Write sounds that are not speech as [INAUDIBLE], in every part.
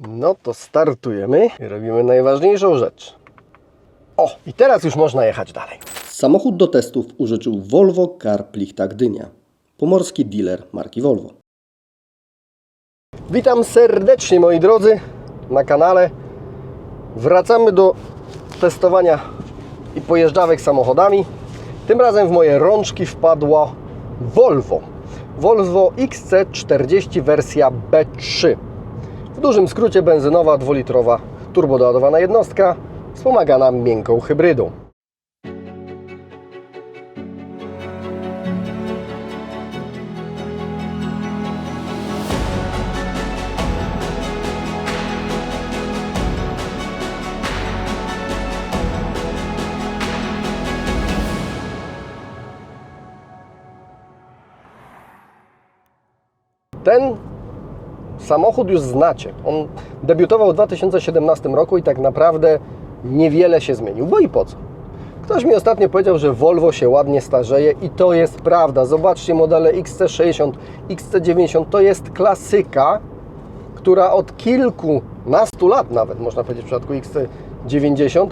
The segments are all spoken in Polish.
No to startujemy i robimy najważniejszą rzecz. O, i teraz już można jechać dalej. Samochód do testów użyczył Volvo Car Plichta Gdynia. Pomorski dealer marki Volvo. Witam serdecznie moi drodzy na kanale. Wracamy do testowania i pojeżdżawek samochodami. Tym razem w moje rączki wpadła Volvo. Volvo XC40 wersja B3. W dużym skrócie benzynowa dwulitrowa turbodoładowana jednostka wspomagana miękką hybrydą. Ten samochód już znacie. On debiutował w 2017 roku i tak naprawdę niewiele się zmienił. Bo i po co? Ktoś mi ostatnio powiedział, że Volvo się ładnie starzeje i to jest prawda. Zobaczcie modele XC60, XC90 to jest klasyka, która od kilkunastu lat nawet, można powiedzieć w przypadku XC90,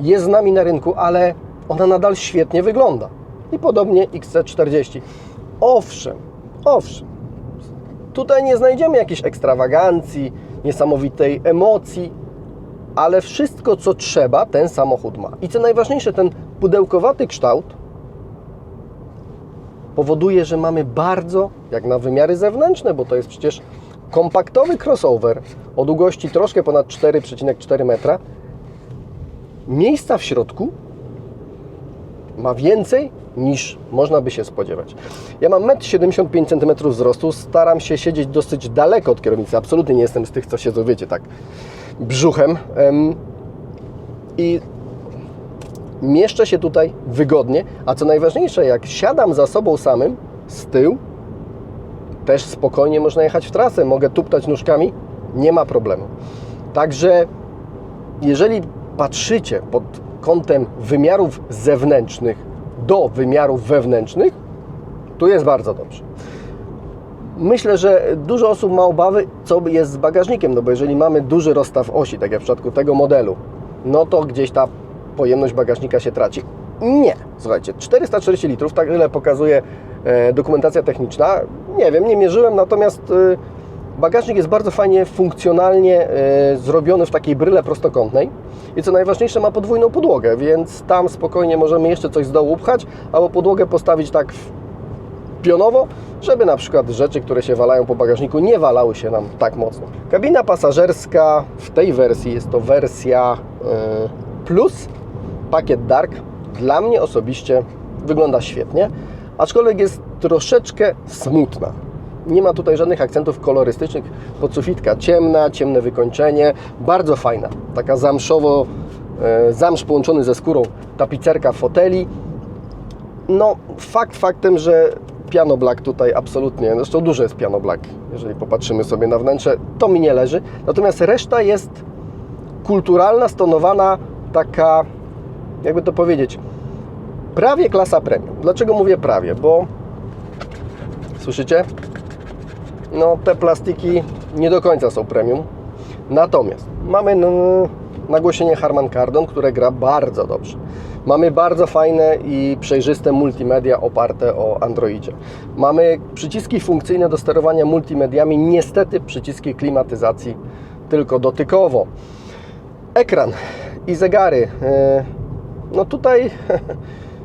jest z nami na rynku, ale ona nadal świetnie wygląda. I podobnie XC40. Owszem, owszem, Tutaj nie znajdziemy jakiejś ekstrawagancji, niesamowitej emocji, ale wszystko, co trzeba, ten samochód ma. I co najważniejsze, ten pudełkowaty kształt powoduje, że mamy bardzo, jak na wymiary zewnętrzne, bo to jest przecież kompaktowy crossover o długości troszkę ponad 4,4 metra, miejsca w środku ma więcej niż można by się spodziewać. Ja mam 1,75 cm wzrostu, staram się siedzieć dosyć daleko od kierownicy. Absolutnie nie jestem z tych, co siedzą, wiecie, tak brzuchem. Em, I mieszczę się tutaj wygodnie, a co najważniejsze, jak siadam za sobą samym z tyłu, też spokojnie można jechać w trasę, mogę tuptać nóżkami, nie ma problemu. Także jeżeli patrzycie pod kątem wymiarów zewnętrznych do wymiarów wewnętrznych, tu jest bardzo dobrze. Myślę, że dużo osób ma obawy, co jest z bagażnikiem, no bo jeżeli mamy duży rozstaw osi, tak jak w przypadku tego modelu, no to gdzieś ta pojemność bagażnika się traci. Nie, słuchajcie, 440 litrów, tak ile pokazuje e, dokumentacja techniczna. Nie wiem, nie mierzyłem, natomiast e, bagażnik jest bardzo fajnie, funkcjonalnie e, zrobiony w takiej bryle prostokątnej i co najważniejsze ma podwójną podłogę, więc tam spokojnie możemy jeszcze coś z dołu upchać, albo podłogę postawić tak pionowo, żeby na przykład rzeczy, które się walają po bagażniku, nie walały się nam tak mocno. Kabina pasażerska w tej wersji jest to wersja y, plus, pakiet Dark. Dla mnie osobiście wygląda świetnie, aczkolwiek jest troszeczkę smutna. Nie ma tutaj żadnych akcentów kolorystycznych. Podsufitka ciemna, ciemne wykończenie, bardzo fajna. Taka zamszowo, y, zamsz połączony ze skórą, tapicerka foteli. No, fakt faktem, że piano black tutaj absolutnie, zresztą duży jest piano black, jeżeli popatrzymy sobie na wnętrze, to mi nie leży. Natomiast reszta jest kulturalna, stonowana, taka, jakby to powiedzieć, prawie klasa premium. Dlaczego mówię prawie? Bo słyszycie? No, te plastiki nie do końca są premium. Natomiast mamy n- nagłośnienie Harman Kardon, które gra bardzo dobrze. Mamy bardzo fajne i przejrzyste multimedia oparte o Androidzie. Mamy przyciski funkcyjne do sterowania multimediami, niestety przyciski klimatyzacji tylko dotykowo. Ekran i zegary. Yy, No tutaj [LAUGHS]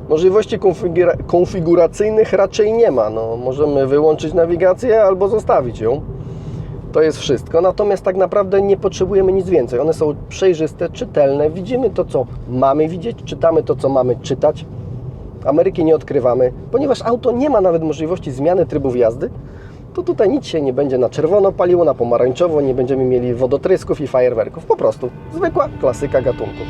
możliwości konfigura- konfiguracyjnych raczej nie ma. No, możemy wyłączyć nawigację albo zostawić ją. To jest wszystko. Natomiast tak naprawdę nie potrzebujemy nic więcej. One są przejrzyste, czytelne. Widzimy to, co mamy widzieć, czytamy to, co mamy czytać. Ameryki nie odkrywamy, ponieważ auto nie ma nawet możliwości zmiany trybów jazdy. To tutaj nic się nie będzie na czerwono paliło, na pomarańczowo, nie będziemy mieli wodotrysków i fajerwerków. Po prostu zwykła klasyka gatunku.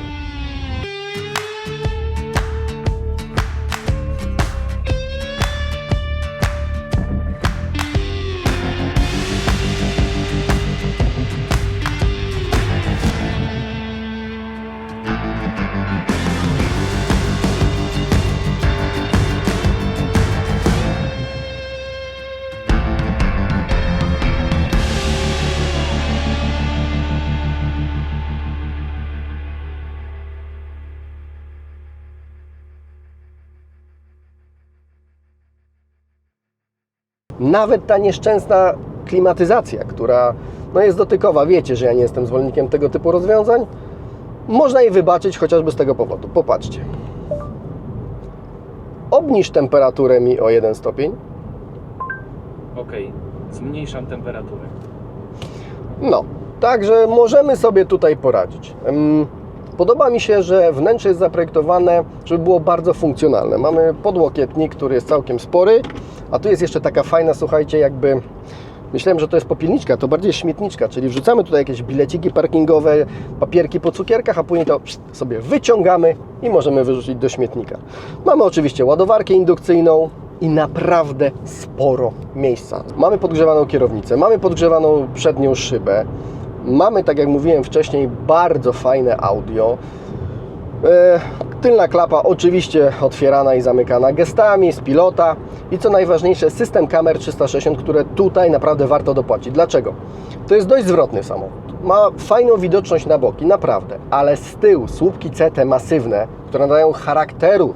Nawet ta nieszczęsna klimatyzacja, która no jest dotykowa, wiecie, że ja nie jestem zwolennikiem tego typu rozwiązań, można jej wybaczyć chociażby z tego powodu. Popatrzcie. Obniż temperaturę mi o 1 stopień. Ok, zmniejszam temperaturę. No, także możemy sobie tutaj poradzić. Podoba mi się, że wnętrze jest zaprojektowane, żeby było bardzo funkcjonalne. Mamy podłokietnik, który jest całkiem spory, a tu jest jeszcze taka fajna, słuchajcie, jakby myślałem, że to jest popielniczka, to bardziej śmietniczka, czyli wrzucamy tutaj jakieś bileciki parkingowe, papierki po cukierkach, a później to sobie wyciągamy i możemy wyrzucić do śmietnika. Mamy oczywiście ładowarkę indukcyjną, i naprawdę sporo miejsca. Mamy podgrzewaną kierownicę, mamy podgrzewaną przednią szybę, mamy, tak jak mówiłem wcześniej, bardzo fajne audio. E, Tylna klapa oczywiście otwierana i zamykana gestami z pilota i co najważniejsze system kamer 360, które tutaj naprawdę warto dopłacić. Dlaczego? To jest dość zwrotny samochód. Ma fajną widoczność na boki, naprawdę, ale z tyłu słupki CT masywne, które nadają charakteru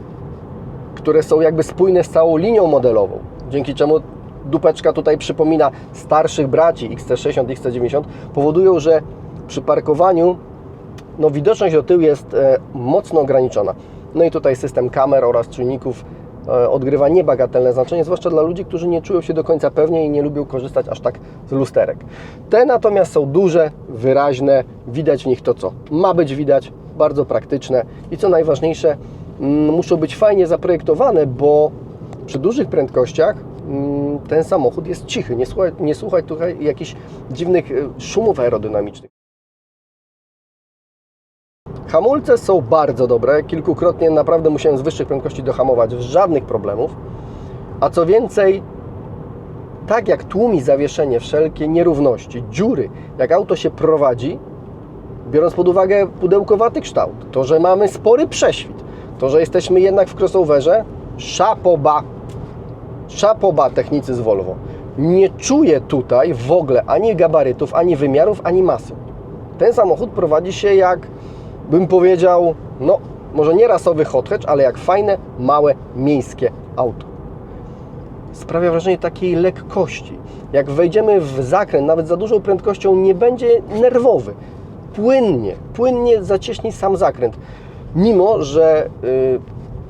które są jakby spójne z całą linią modelową, dzięki czemu dupeczka tutaj przypomina starszych braci XC60, XC90, powodują, że przy parkowaniu no, widoczność do tyłu jest e, mocno ograniczona. No i tutaj system kamer oraz czujników e, odgrywa niebagatelne znaczenie, zwłaszcza dla ludzi, którzy nie czują się do końca pewnie i nie lubią korzystać aż tak z lusterek. Te natomiast są duże, wyraźne, widać w nich to, co ma być widać, bardzo praktyczne i co najważniejsze, mm, muszą być fajnie zaprojektowane, bo przy dużych prędkościach ten samochód jest cichy, nie słuchaj, nie słuchaj tutaj jakichś dziwnych e, szumów aerodynamicznych. Hamulce są bardzo dobre. Kilkukrotnie naprawdę musiałem z wyższych prędkości dohamować, żadnych problemów. A co więcej, tak jak tłumi zawieszenie wszelkie nierówności, dziury, jak auto się prowadzi, biorąc pod uwagę pudełkowaty kształt, to, że mamy spory prześwit, to, że jesteśmy jednak w crossoverze, szapoba, szapoba technicy z Volvo. Nie czuję tutaj w ogóle ani gabarytów, ani wymiarów, ani masy. Ten samochód prowadzi się jak, bym powiedział, no może nie rasowy hot hatch, ale jak fajne, małe, miejskie auto. Sprawia wrażenie takiej lekkości. Jak wejdziemy w zakręt, nawet za dużą prędkością, nie będzie nerwowy. Płynnie, płynnie zacieśni sam zakręt. Mimo, że y,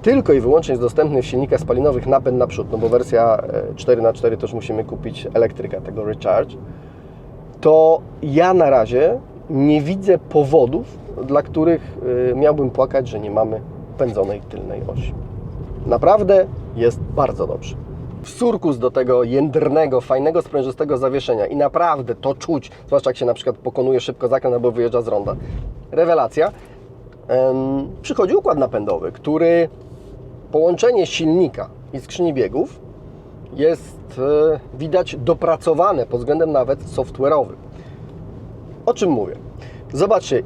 tylko i wyłącznie jest dostępny w silnikach spalinowych napęd naprzód, no bo wersja y, 4x4 też musimy kupić elektryka, tego Recharge, to ja na razie nie widzę powodów, dla których y, miałbym płakać, że nie mamy pędzonej tylnej osi. Naprawdę jest bardzo dobrze. Surkus do tego jędrnego, fajnego, sprężystego zawieszenia i naprawdę to czuć, zwłaszcza jak się na przykład pokonuje szybko zakręt albo wyjeżdża z ronda. Rewelacja. Przychodzi układ napędowy, który połączenie silnika i skrzyni biegów jest e, widać dopracowane pod względem nawet software'owym. O czym mówię? Zobaczcie,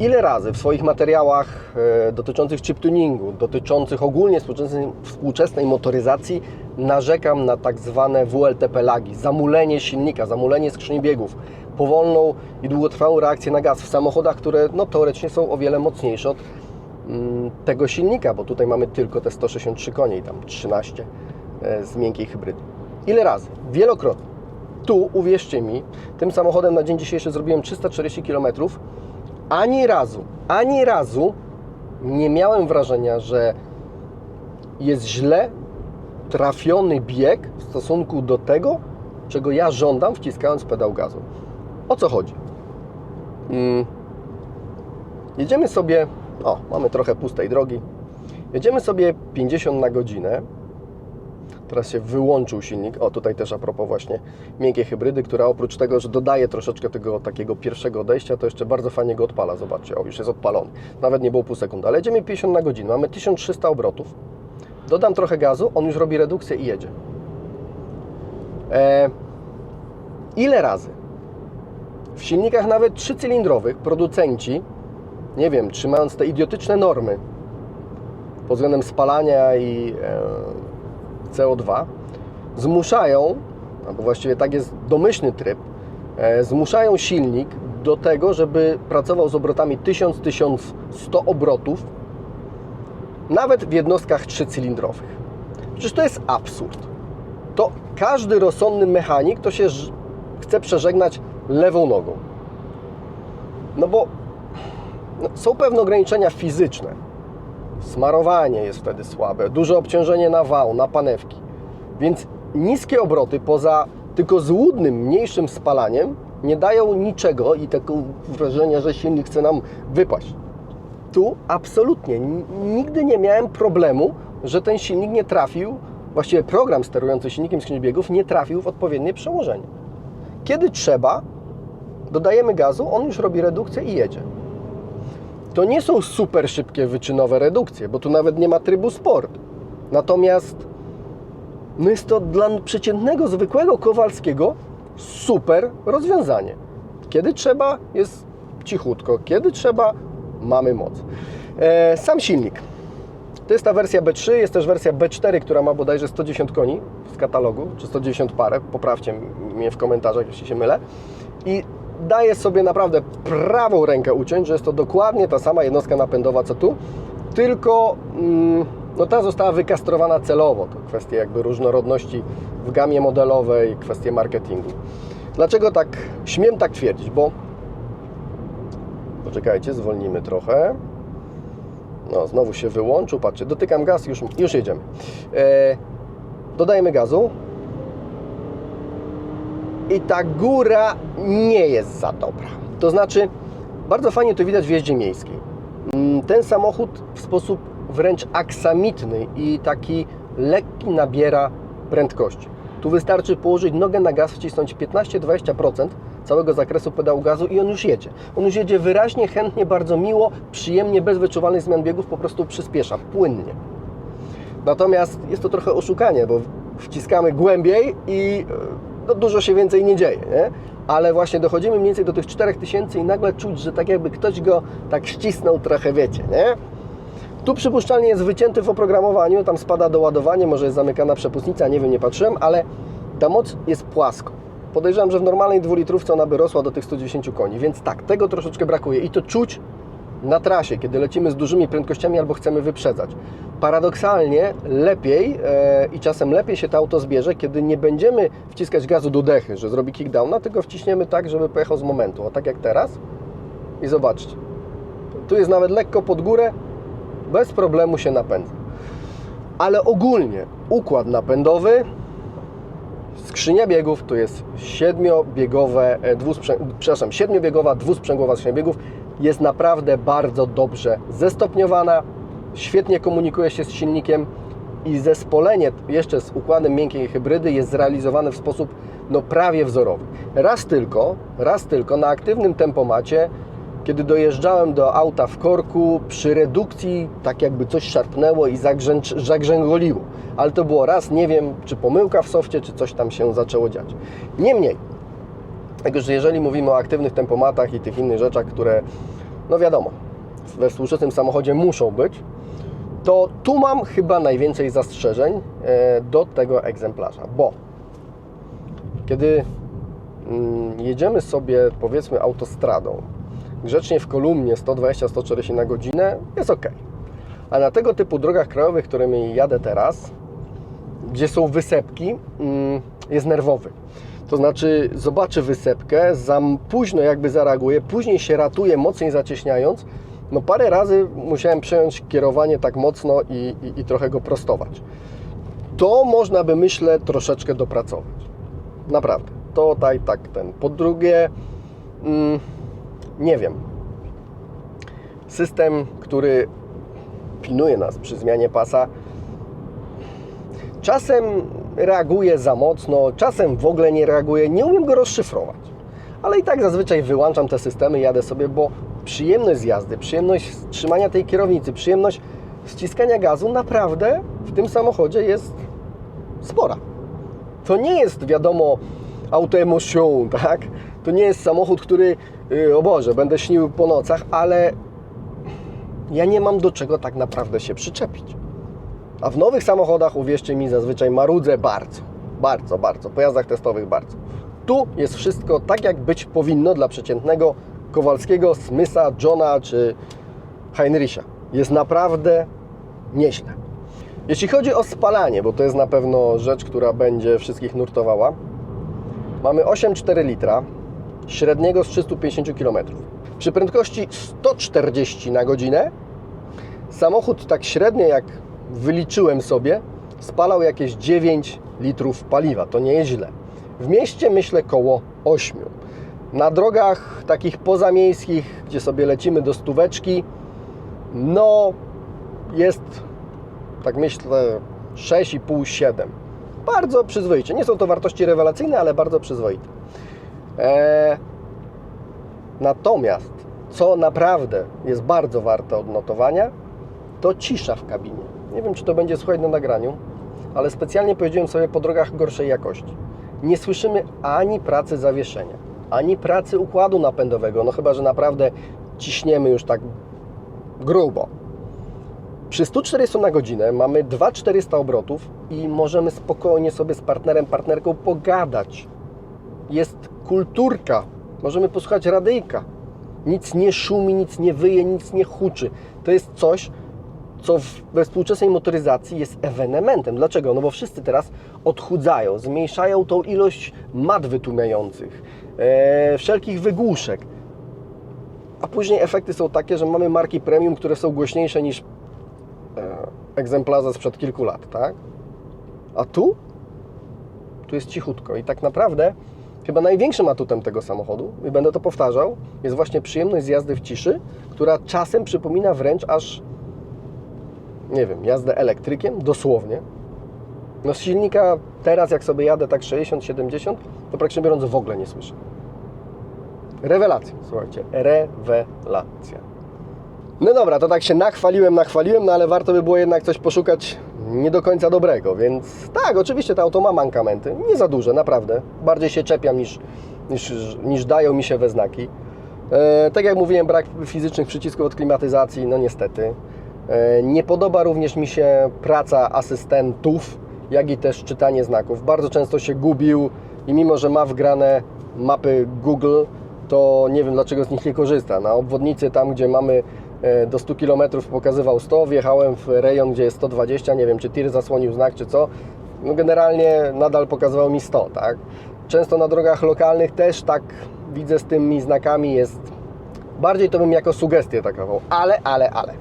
ile razy w swoich materiałach e, dotyczących chip tuningu, dotyczących ogólnie współczesnej, współczesnej motoryzacji narzekam na tak zwane WLTP lagi, zamulenie silnika, zamulenie skrzyni biegów, powolną i długotrwałą reakcję na gaz w samochodach, które no, teoretycznie są o wiele mocniejsze od tego silnika, bo tutaj mamy tylko te 163 konie i tam 13 e, z miękkiej hybrydy. Ile razy? Wielokrotnie. Tu, uwierzcie mi, tym samochodem na dzień dzisiejszy zrobiłem 340 km. Ani razu, ani razu nie miałem wrażenia, że jest źle trafiony bieg w stosunku do tego, czego ja żądam, wciskając pedał gazu. O co chodzi? Mm. Jedziemy sobie, o, mamy trochę pustej drogi. Jedziemy sobie 50 na godzinę. Teraz się wyłączył silnik. O, tutaj też a propos właśnie miękkiej hybrydy, która oprócz tego, że dodaje troszeczkę tego takiego pierwszego odejścia, to jeszcze bardzo fajnie go odpala. Zobaczcie, o, już jest odpalony. Nawet nie było pół sekundy, ale jedziemy 50 na godzinę. Mamy 1300 obrotów. Dodam trochę gazu, on już robi redukcję i jedzie. E, ile razy w silnikach nawet trzycylindrowych producenci, nie wiem, trzymając te idiotyczne normy pod względem spalania i e, CO2, zmuszają, albo właściwie tak jest domyślny tryb, e, zmuszają silnik do tego, żeby pracował z obrotami 1000-1100 obrotów, nawet w jednostkach trzycylindrowych. Przecież to jest absurd. to każdy rozsądny mechanik to się chce przeżegnać lewą nogą. No bo są pewne ograniczenia fizyczne. Smarowanie jest wtedy słabe, duże obciążenie na wał, na panewki. Więc niskie obroty poza tylko złudnym, mniejszym spalaniem nie dają niczego i takie wrażenie, że silnik chce nam wypaść. Tu absolutnie nigdy nie miałem problemu, że ten silnik nie trafił, właściwie program sterujący silnikiem skrzyni biegów nie trafił w odpowiednie przełożenie. Kiedy trzeba, dodajemy gazu, on już robi redukcję i jedzie. To nie są super szybkie wyczynowe redukcje, bo tu nawet nie ma trybu sport. Natomiast no jest to dla przeciętnego, zwykłego Kowalskiego super rozwiązanie. Kiedy trzeba, jest cichutko. Kiedy trzeba, mamy moc. E, sam silnik. To jest ta wersja B3, jest też wersja B4, która ma bodajże 110 koni z katalogu, czy 110 parę, poprawcie mnie w komentarzach, jeśli się mylę. I daje sobie naprawdę prawą rękę uciąć, że jest to dokładnie ta sama jednostka napędowa co tu, tylko mm, no ta została wykastrowana celowo. To kwestie jakby różnorodności w gamie modelowej, kwestie marketingu. Dlaczego tak śmiem tak twierdzić? Bo poczekajcie, zwolnimy trochę. No, znowu się wyłączył. Patrzcie, dotykam gaz, już, już jedziemy. E, dodajemy gazu. I ta góra nie jest za dobra. To znaczy, bardzo fajnie to widać w jeździe miejskiej. Mm, Ten samochód w sposób wręcz aksamitny i taki lekki nabiera prędkości. Tu wystarczy położyć nogę na gaz, wcisnąć 15-20% całego zakresu pedału gazu i on już jedzie. On już jedzie wyraźnie, chętnie, bardzo miło, przyjemnie, bez wyczuwalnych zmian biegów, po prostu przyspiesza, płynnie. Natomiast jest to trochę oszukanie, bo wciskamy głębiej i e, no, dużo się więcej nie dzieje, nie? Ale właśnie dochodzimy mniej więcej do tych 4000 i nagle czuć, że tak jakby ktoś go tak ścisnął trochę, wiecie, nie? Tu przypuszczalnie jest wycięty w oprogramowaniu, tam spada doładowanie, może jest zamykana przepustnica, nie wiem, nie patrzyłem, ale ta moc jest płasko. Podejrzewam, że w normalnej dwulitrówce ona by rosła do tych 110 koni, więc tak, tego troszeczkę brakuje i to czuć na trasie, kiedy lecimy z dużymi prędkościami albo chcemy wyprzedzać. Paradoksalnie lepiej e, i czasem lepiej się to auto zbierze, kiedy nie będziemy wciskać gazu do dechy, że zrobi kickdowna, tylko wciśniemy tak, żeby pojechał z momentu, o tak jak teraz. I zobaczcie, tu jest nawet lekko pod górę, bez problemu się napędza. Ale ogólnie układ napędowy, skrzynia biegów to jest siedmiobiegowe, e, dwusprzę, przepraszam, siedmiobiegowa, dwusprzęgłowa skrzynia biegów. Jest naprawdę bardzo dobrze zestopniowana, świetnie komunikuje się z silnikiem i zespolenie jeszcze z układem miękkiej hybrydy jest zrealizowane w sposób no, prawie wzorowy. Raz tylko, raz tylko na aktywnym tempomacie kiedy dojeżdżałem do auta w korku, przy redukcji tak jakby coś szarpnęło i zagrzęgoliło. Ale to było raz, nie wiem, czy pomyłka w softie, czy coś tam się zaczęło dziać. Niemniej, jako że jeżeli mówimy o aktywnych tempomatach i tych innych rzeczach, które, no wiadomo, we współczesnym samochodzie muszą być, to tu mam chyba najwięcej zastrzeżeń e, do tego egzemplarza, bo kiedy mm, jedziemy sobie powiedzmy autostradą, grzecznie w kolumnie 120-140 na godzinę, jest ok. A na tego typu drogach krajowych, którymi jadę teraz, gdzie są wysepki, mm, jest nerwowy. To znaczy zobaczy wysepkę, za późno jakby zareaguje, później się ratuje, mocniej zacieśniając. No parę razy musiałem przejąć kierowanie tak mocno i, i, i trochę go prostować. To można by, myślę, troszeczkę dopracować. Naprawdę. To tak, tak ten. Po drugie, mm, nie wiem. System, który pilnuje nas przy zmianie pasa, czasem reaguje za mocno, czasem w ogóle nie reaguje. Nie umiem go rozszyfrować. Ale i tak zazwyczaj wyłączam te systemy, jadę sobie, bo przyjemność z jazdy, przyjemność trzymania tej kierownicy, przyjemność ściskania gazu naprawdę w tym samochodzie jest spora. To nie jest, wiadomo, auto emotion, [LAUGHS] tak? To nie jest samochód, który, yy, o Boże, będę śnił po nocach, ale ja nie mam do czego tak naprawdę się przyczepić. A w nowych samochodach, uwierzcie mi, zazwyczaj marudzę bardzo, bardzo, bardzo, po jazdach testowych bardzo. Tu jest wszystko tak, jak być powinno dla przeciętnego Kowalskiego, Smysa, Johna czy Heinricha. Jest naprawdę nieźle. Jeśli chodzi o spalanie, bo to jest na pewno rzecz, która będzie wszystkich nurtowała, mamy 8,4 litra średniego z 350 km. Przy prędkości 140 na godzinę samochód tak średnio jak wyliczyłem sobie spalał jakieś 9 litrów paliwa. To nie jest źle. W mieście myślę koło 8. Na drogach takich pozamiejskich, gdzie sobie lecimy do stóweczki, no jest tak myślę 6,5-7. Bardzo przyzwoicie. Nie są to wartości rewelacyjne, ale bardzo przyzwoite. Eee, natomiast, co naprawdę jest bardzo warte odnotowania, to cisza w kabinie. Nie wiem, czy to będzie słychać na nagraniu, ale specjalnie pojeździłem sobie po drogach gorszej jakości. Nie słyszymy ani pracy zawieszenia, ani pracy układu napędowego, no chyba, że naprawdę ciśniemy już tak grubo. Przy 140 na godzinę mamy 2400 obrotów i możemy spokojnie sobie z partnerem, partnerką pogadać. Jest kulturka, możemy posłuchać radyjka. Nic nie szumi, nic nie wyje, nic nie huczy. To jest coś, co we współczesnej motoryzacji jest ewenementem. Dlaczego? No bo wszyscy teraz odchudzają, zmniejszają tą ilość mat wytłumiających, e, wszelkich wygłuszek. A później efekty są takie, że mamy marki premium, które są głośniejsze niż e, egzemplarze sprzed kilku lat, tak? A tu? Tu jest cichutko i tak naprawdę chyba największym atutem tego samochodu, i będę to powtarzał, jest właśnie przyjemność z jazdy w ciszy, która czasem przypomina wręcz aż nie wiem, jazdę elektrykiem, dosłownie. No z silnika teraz jak sobie jadę tak 60-70, to praktycznie biorąc w ogóle nie słyszę. Rewelacja, słuchajcie, rewelacja. No dobra, to tak się nachwaliłem, nachwaliłem, no ale warto by było jednak coś poszukać nie do końca dobrego, więc tak, oczywiście to auto ma mankamenty, nie za duże, naprawdę. Bardziej się czepiam niż, niż, niż dają mi się we znaki. E, tak jak mówiłem, brak fizycznych przycisków od klimatyzacji, no niestety. E, nie podoba również mi się praca asystentów, jak i też czytanie znaków. Bardzo często się gubił i mimo, że ma wgrane mapy Google, to nie wiem dlaczego z nich nie korzysta. Na obwodnicy tam, gdzie mamy e, do 100 km pokazywał 100, wjechałem w rejon, gdzie jest 120, nie wiem czy tir zasłonił znak czy co. No generalnie nadal pokazywał mi 100, tak? Często na drogach lokalnych też tak widzę z tymi znakami jest bardziej to bym jako sugestię takował, ale, ale, ale.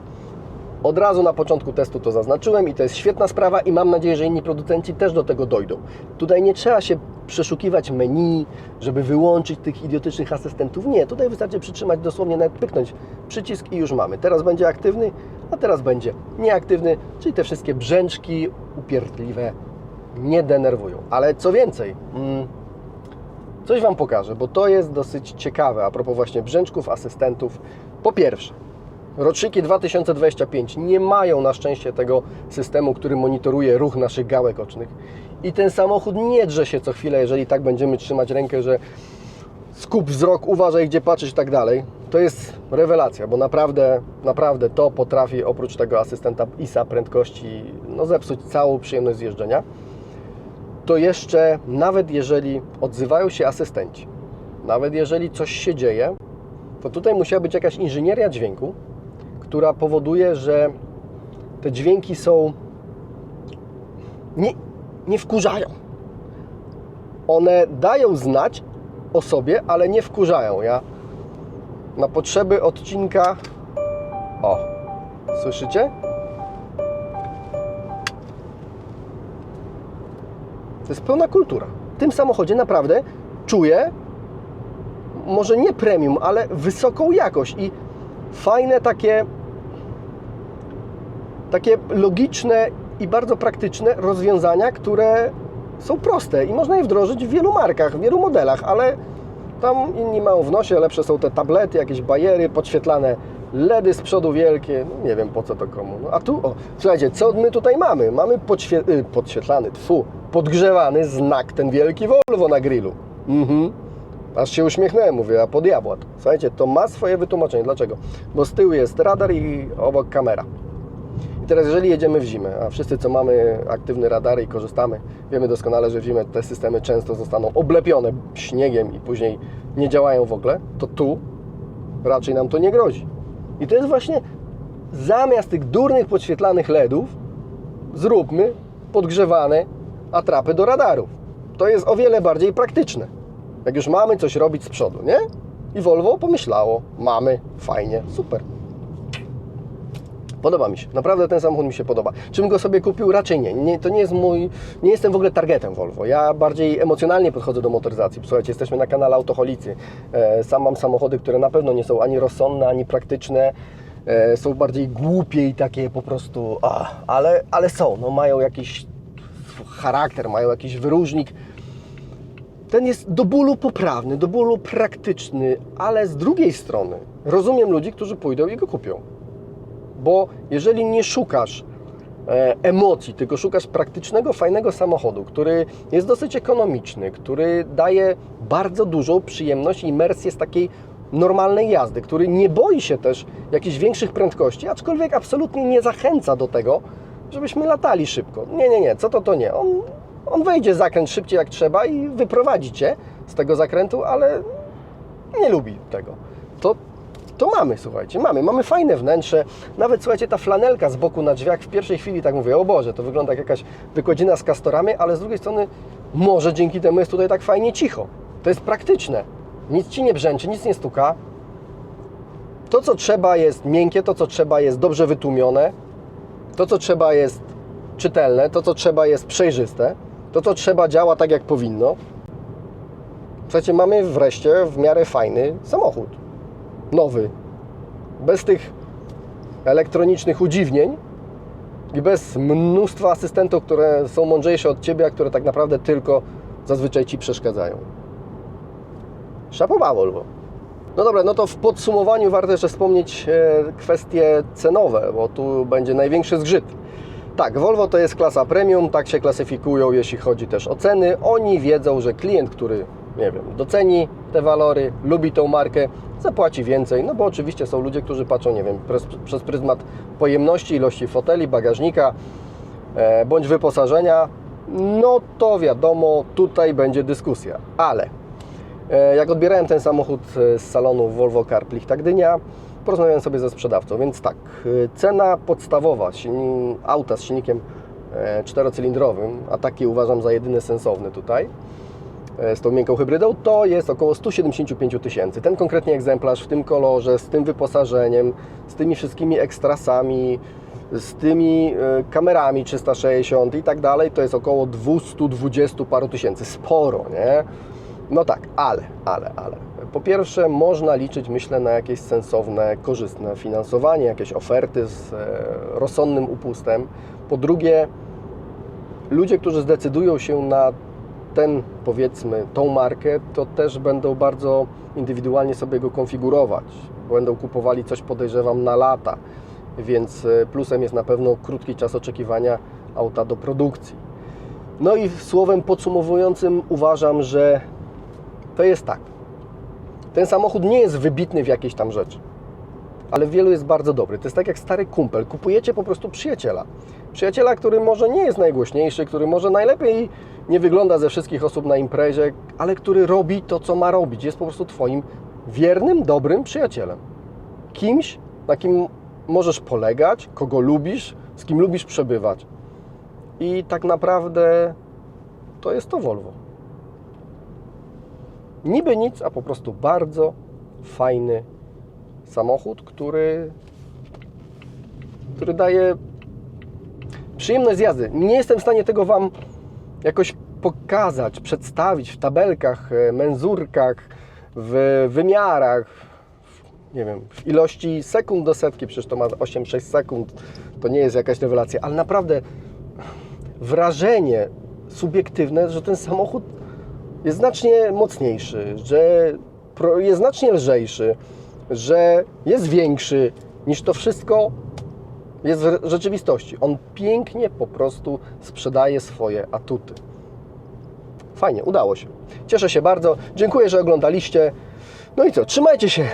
Od razu na początku testu to zaznaczyłem i to jest świetna sprawa i mam nadzieję, że inni producenci też do tego dojdą. Tutaj nie trzeba się przeszukiwać menu, żeby wyłączyć tych idiotycznych asystentów. Nie, tutaj wystarczy przytrzymać dosłownie, nawet pyknąć przycisk i już mamy. Teraz będzie aktywny, a teraz będzie nieaktywny, czyli te wszystkie brzęczki upierdliwe nie denerwują. Ale co więcej, mm, coś Wam pokażę, bo to jest dosyć ciekawe a propos właśnie brzęczków, asystentów. Po pierwsze, Roczniki 2025 nie mają na szczęście tego systemu, który monitoruje ruch naszych gałek ocznych. I ten samochód nie drze się co chwilę, jeżeli tak będziemy trzymać rękę, że skup wzrok, uważaj gdzie patrzysz i tak dalej. To jest rewelacja, bo naprawdę, naprawdę to potrafi oprócz tego asystenta ISA prędkości no, zepsuć całą przyjemność z jeżdżenia. To jeszcze, nawet jeżeli odzywają się asystenci, nawet jeżeli coś się dzieje, to tutaj musiała być jakaś inżynieria dźwięku, która powoduje, że te dźwięki są nie, nie wkurzają. One dają znać o sobie, ale nie wkurzają. Ja na potrzeby odcinka. O, słyszycie? To jest pełna kultura. W tym samochodzie naprawdę czuję może nie premium, ale wysoką jakość i fajne takie takie logiczne i bardzo praktyczne rozwiązania, które są proste i można je wdrożyć w wielu markach, w wielu modelach, ale tam inni mają w nosie, lepsze są te tablety, jakieś bajery, podświetlane LEDy z przodu wielkie, no nie wiem po co to komu. No, a tu, o, słuchajcie, co my tutaj mamy? Mamy podświe- y, podświetlany, tfu, podgrzewany znak, ten wielki Volvo na grillu. Mhm. Aż się uśmiechnąłem, mówię, a po diabła to. Słuchajcie, to ma swoje wytłumaczenie. Dlaczego? Bo z tyłu jest radar i obok kamera. I teraz jeżeli jedziemy w zimę, a wszyscy co mamy aktywne radary i korzystamy, wiemy doskonale, że w zimę te systemy często zostaną oblepione śniegiem i później nie działają w ogóle, to tu raczej nam to nie grozi. I to jest właśnie zamiast tych durnych podświetlanych LEDów zróbmy podgrzewane atrapy do radarów. To jest o wiele bardziej praktyczne. Jak już mamy coś robić z przodu, nie? I Volvo pomyślało, mamy, fajnie, super. Podoba mi się. Naprawdę ten samochód mi się podoba. Czym go sobie kupił? Raczej nie. nie. To nie jest mój... Nie jestem w ogóle targetem Volvo. Ja bardziej emocjonalnie podchodzę do motoryzacji. Słuchajcie, jesteśmy na kanale Autoholicy. E, Sam mam samochody, które na pewno nie są ani rozsądne, ani praktyczne. E, Są bardziej głupie i takie po prostu... Ale, ale są. No, mają jakiś charakter, mają jakiś wyróżnik. Ten jest do bólu poprawny, do bólu praktyczny, ale z drugiej strony rozumiem ludzi, którzy pójdą i go kupią. Bo jeżeli nie szukasz e, emocji, tylko szukasz praktycznego, fajnego samochodu, który jest dosyć ekonomiczny, który daje bardzo dużą przyjemność i imersję z takiej normalnej jazdy, który nie boi się też jakichś większych prędkości, aczkolwiek absolutnie nie zachęca do tego, żebyśmy latali szybko. Nie, nie, nie, co to, to nie. On, on wejdzie zakręt szybciej jak trzeba i wyprowadzi Cię z tego zakrętu, ale nie lubi tego. To, to mamy, słuchajcie, mamy. Mamy fajne wnętrze. Nawet, słuchajcie, ta flanelka z boku na drzwiach w pierwszej chwili tak mówię, o Boże, to wygląda jak jakaś wykładzina z kastorami, ale z drugiej strony może dzięki temu jest tutaj tak fajnie cicho. To jest praktyczne. Nic Ci nie brzęczy, nic nie stuka. To, co trzeba jest miękkie, to, co trzeba jest dobrze wytłumione, to, co trzeba jest czytelne, to, co trzeba jest przejrzyste, to, co trzeba działa tak, jak powinno. Słuchajcie, mamy wreszcie w miarę fajny samochód. Nowy. Bez tych elektronicznych udziwnień i bez mnóstwa asystentów, które są mądrzejsze od Ciebie, a które tak naprawdę tylko zazwyczaj Ci przeszkadzają. Szapowa Volvo. No dobra, no to w podsumowaniu warto jeszcze wspomnieć e, kwestie cenowe, bo tu będzie największy zgrzyt. Tak, Volvo to jest klasa premium, tak się klasyfikują, jeśli chodzi też o ceny. Oni wiedzą, że klient, który, nie wiem, doceni te walory, lubi tą markę, zapłaci więcej, no bo oczywiście są ludzie, którzy patrzą, nie wiem, przez, przez pryzmat pojemności, ilości foteli, bagażnika, e, bądź wyposażenia, no to wiadomo, tutaj będzie dyskusja, ale E, Jak odbierałem ten samochód e, z salonu Volvo Car Plichta Gdynia, porozmawiałem sobie ze sprzedawcą, więc tak, e, cena podstawowa auta z silnikiem e, czterocylindrowym, a taki uważam za jedyny sensowny tutaj, z tą miękką hybrydą, to jest około 175 tysięcy. Ten konkretnie egzemplarz w tym kolorze, z tym wyposażeniem, z tymi wszystkimi ekstrasami, z tymi e, kamerami 360 i tak dalej, to jest około 220 paru tysięcy. Sporo, nie? No tak, ale, ale, ale. Po pierwsze, można liczyć, myślę, na jakieś sensowne, korzystne finansowanie, jakieś oferty z e, rozsądnym upustem. Po drugie, ludzie, którzy zdecydują się na ten, powiedzmy, tą markę, to też będą bardzo indywidualnie sobie go konfigurować. Będą kupowali coś, podejrzewam, na lata, więc e, plusem jest na pewno krótki czas oczekiwania auta do produkcji. No i słowem podsumowującym uważam, że to jest tak. Ten samochód nie jest wybitny w jakiejś tam rzeczy, ale wielu jest bardzo dobry. To jest tak jak stary kumpel. Kupujecie po prostu przyjaciela. Przyjaciela, który może nie jest najgłośniejszy, który może najlepiej nie wygląda ze wszystkich osób na imprezie, ale który robi to, co ma robić. Jest po prostu Twoim wiernym, dobrym przyjacielem. Kimś, na kim możesz polegać, kogo lubisz, z kim lubisz przebywać. I tak naprawdę to jest to Volvo. Niby nic, a po prostu bardzo fajny samochód, który, który daje przyjemność z jazdy. Nie jestem w stanie tego Wam jakoś pokazać, przedstawić w tabelkach, e, menzurkach, w wymiarach, nie wiem, w ilości sekund do setki, przecież to ma 8-6 sekund, to nie jest jakaś rewelacja, ale naprawdę wrażenie subiektywne, że ten samochód jest znacznie mocniejszy, że jest znacznie lżejszy, że jest większy niż to wszystko jest w rzeczywistości. On pięknie po prostu sprzedaje swoje atuty. Fajnie, udało się. Cieszę się bardzo. Dziękuję, że oglądaliście. No i co, trzymajcie się.